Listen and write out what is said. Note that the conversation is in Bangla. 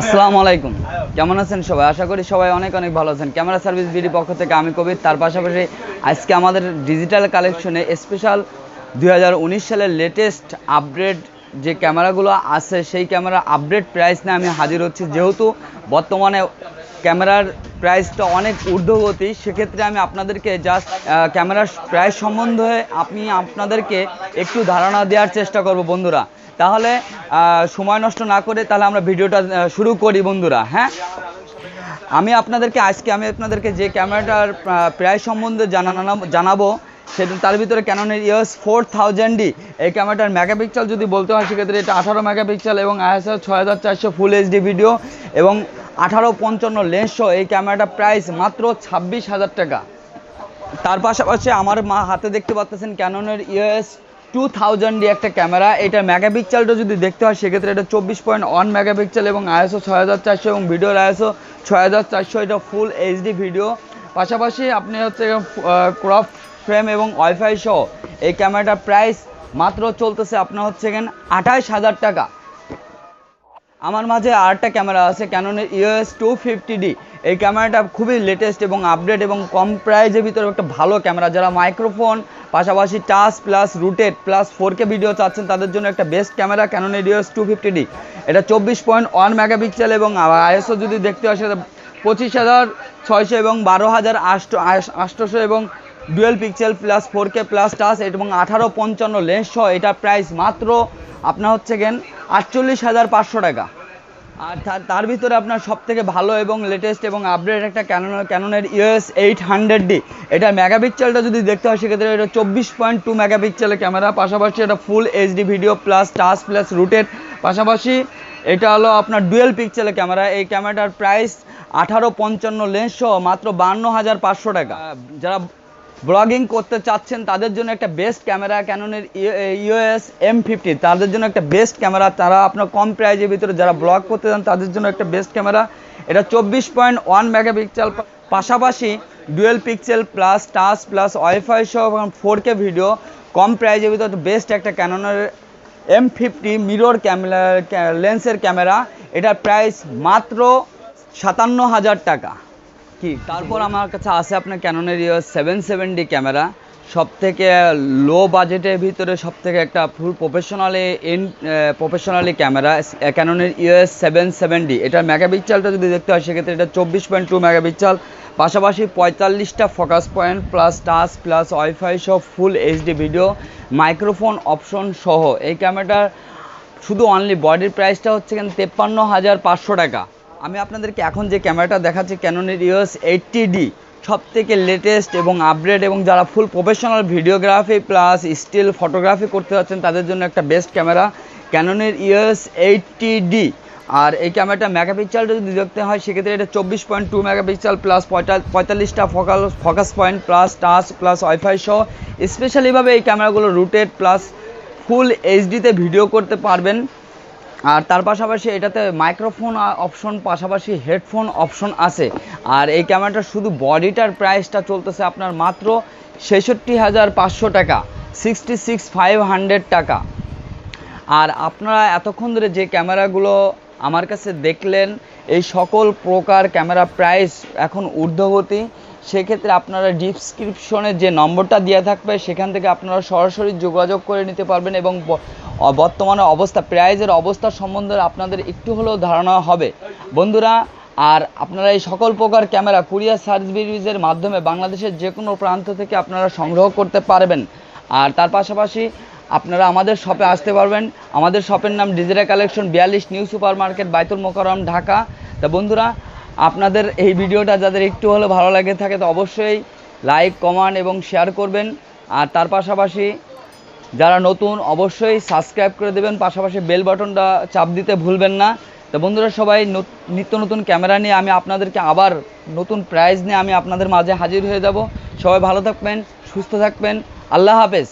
আসসালামু আলাইকুম। কেমন আছেন সবাই? আশা করি সবাই অনেক অনেক ভালো আছেন। ক্যামেরা সার্ভিস বিডি পক্ষ থেকে আমি কবির। তার পাশাপাশি আজকে আমাদের ডিজিটাল কালেকশনে স্পেশাল দু হাজার উনিশ সালের লেটেস্ট আপডেট যে ক্যামেরাগুলো আছে, সেই ক্যামেরা আপডেট প্রাইস নিয়ে আমি হাজির হচ্ছি। যেহেতু বর্তমানে ক্যামেরার প্রাইসটা অনেক ঊর্ধ্বগতি, সেক্ষেত্রে আমি আপনাদেরকে জাস্ট ক্যামেরার প্রাইস সম্বন্ধে আমি আপনাদেরকে একটু ধারণা দেওয়ার চেষ্টা করব বন্ধুরা। তাহলে সময় নষ্ট না করে তাহলে আমরা ভিডিওটা শুরু করি বন্ধুরা হ্যাঁ? আমি আপনাদেরকে, আজকে আমি আপনাদেরকে যে ক্যামেরাটার প্রাইস সম্বন্ধে জানানো, জানাব, সেটা তার ভিতরে ক্যাননের ইয়স ফোর থাউজেন্ডই এই ক্যামেরাটার মেগাপিক্সেল যদি বলতে হয়, সেক্ষেত্রে এটা আঠারো মেগাপিক্সেল এবং আইএসএল ছয় হাজার চারশো ফুল এইচডি ভিডিও এবং আঠারো পঞ্চান্ন লেন্স সহ এই ক্যামেরাটার প্রাইস মাত্র ছাব্বিশ হাজার টাকা। তার পাশাপাশি আমার মা হাতে দেখতে পাচ্ছেন ক্যাননের ইউএস টু থাউজেন্ডি একটা ক্যামেরা। এটা মেগাপিক্সেলটা যদি দেখতে হয়, সেক্ষেত্রে এটা চব্বিশ পয়েন্ট ওয়ান মেগাপিক্সেল এবং আইএসও ছয় হাজার চারশো এবং ভিডিওর আইএসও ছয় হাজার চারশো। এটা ফুল এইচডি ভিডিও পাশাপাশি আপনি হচ্ছে ক্রপ ফ্রেম এবং ওয়াইফাই সহ এই ক্যামেরাটার প্রাইস মাত্র চলতেছে আপনার হচ্ছে এখানে আঠাইশ হাজার টাকা। আমার মাঝে আরেকটা ক্যামেরা আছে ক্যাননের ইউএস টু ফিফটি ডি এই ক্যামেরাটা খুবই লেটেস্ট এবং আপডেট এবং কম প্রাইজের ভিতরে একটা ভালো ক্যামেরা। যারা মাইক্রোফোন পাশাপাশি touch plus rooted plus four K video চাচ্ছেন, তাদের জন্য একটা বেস্ট ক্যামেরা ক্যাননের ইউএস টু ফিফটি ডি এটা চব্বিশ পয়েন্ট ওয়ান মেগাপিক্সেল এবং আইএসও যদি দেখতে হয়, সেটা পঁচিশ হাজার ছয়শো এবং বারো হাজার আষ্ট আষ্টশো এবং dual pixel plus four K plus touch এবং আঠারো পঞ্চান্ন লেন্স সহ এটার প্রাইস মাত্র আপনার হচ্ছে গেন আটচল্লিশ হাজার পাঁচশো টাকা। আর তার তার ভিতরে আপনার সব থেকে ভালো এবং লেটেস্ট এবং আপডেট একটা ক্যানন ক্যাননের ইউএস এইট হান্ড্রেড ডি এটা মেগাপিক্সেলটা যদি দেখতে হয়, সেক্ষেত্রে এটা চব্বিশ পয়েন্ট টু মেগা মেগাপিক্সেলের ক্যামেরা পাশাপাশি এটা full HD video plus touch plus rooted পাশাপাশি এটা হলো আপনার ডুয়েল পিক্সেলের ক্যামেরা এই ক্যামেরাটার প্রাইস আঠারো পঞ্চান্ন লেন্স সহ মাত্র বান্ন হাজার পাঁচশো টাকা। যারা ব্লগিং করতে চাচ্ছেন, তাদের জন্য একটা বেস্ট ক্যামেরা ক্যাননের ইউএস এম ফিফটি তাদের জন্য একটা বেস্ট ক্যামেরা তারা আপনার কম প্রাইজের ভিতরে যারা ব্লগ করতে চান, তাদের জন্য একটা বেস্ট ক্যামেরা এটা চব্বিশ পয়েন্ট ওয়ান মেগাপিক্সেল পাশাপাশি dual pixel plus touch plus wifi সহ ফোর কে ভিডিও কম প্রাইজের ভিতরে বেস্ট একটা ক্যাননের এম ফিফটি মিরর ক্যামেরা লেন্সের ক্যামেরা এটার প্রাইস মাত্র সাতান্ন হাজার টাকা। কি? তারপর আমার কাছে আছে আপনার ক্যাননের ইয়ে সেভেন সেভেন্টি ক্যামেরা সব থেকে লো বাজেটের ভিতরে সব থেকে একটা full professionally in professionally camera ক্যাননের EOS seven seven seventy এটার মেগাপিক্সেলটা যদি দেখতে হয় সেক্ষেত্রে এটা চব্বিশ পয়েন্ট টু মেগাপিক্সেল পাশাপাশি পঁয়তাল্লিশটা focus point plus touch plus wifi সহ full HD video microphone option সহ। এই ক্যামেরাটার শুধু অনলি বডির প্রাইসটা হচ্ছে কেন তেপ্পান্ন হাজার পাঁচশো টাকা। আমি আপনাদেরকে এখন যে ক্যামেরাটা দেখাচ্ছি ক্যাননের ইউএস এইটটি ডি সব থেকে লেটেস্ট এবং আপডেট এবং যারা full professional videography plus still photography করতে যাচ্ছেন, তাদের জন্য একটা বেস্ট ক্যামেরা ক্যাননের ইউএস এইটটি ডি আর এই ক্যামেরাটা মেগাপিক্সেলটা যদি দেখতে হয়, সেক্ষেত্রে এটা চব্বিশ point two mega megapixel plus পঁয়তাল্লিশটা focal focus point plus touch plus wifi সহ স্পেশালিভাবে এই ক্যামেরাগুলো রুটেড প্লাস ফুল এইচডিতে ভিডিও করতে পারবেন। আর তার পাশাপাশি এটাতে মাইক্রোফোন অপশন পাশাপাশি হেডফোন অপশন আছে। আর এই ক্যামেরাটার শুধু বডিটার প্রাইসটা চলতেছে আপনার মাত্র ছেষট্টি হাজার পাঁচশো টাকা সিক্সটি সিক্স ফাইভ হান্ড্রেড টাকা। আর আপনারা এতক্ষণ ধরে যে ক্যামেরাগুলো আমার কাছে দেখলেন, এই সকল প্রকার ক্যামেরা প্রাইস এখন ঊর্ধ্বগতি। সেক্ষেত্রে আপনারা ডিসক্রিপশনে যে নম্বরটা দেওয়া থাকবে, সেখান থেকে আপনারা সরাসরি যোগাযোগ করে নিতে পারবেন এবং বর্তমানে অবস্থা, প্রাইজের অবস্থা সম্বন্ধে আপনাদের একটু হলেও ধারণা হবে। বন্ধুরা, আর আপনারা এই সকল প্রকার ক্যামেরা, কুরিয়ার সার্ভিসের মাধ্যমে বাংলাদেশের যে কোনো প্রান্ত থেকে আপনারা সংগ্রহ করতে পারবেন। আর তার পাশাপাশি আপনারা আমাদের শপে আসতে পারবেন। আমাদের শপের নাম ডিজিটাল কালেকশন বিয়াল্লিশ new super market Baitul Mukarram Dhaka. তা বন্ধুরা, আপনাদের এই ভিডিওটা যাদের একটু হলে ভালো লাগে থাকে, তো অবশ্যই লাইক, কমেন্ট এবং শেয়ার করবেন। আর তার পাশাপাশি যারা নতুন, অবশ্যই সাবস্ক্রাইব করে দেবেন। পাশাপাশি বেল বাটনটা চাপ দিতে ভুলবেন না। তো বন্ধুরা, সবাই নত- নিত্য নতুন ক্যামেরা নিয়ে আমি আপনাদেরকে আবার নতুন প্রাইজ নিয়ে আমি আপনাদের মাঝে হাজির হয়ে যাব। সবাই ভালো থাকবেন, সুস্থ থাকবেন। আল্লাহ হাফেজ।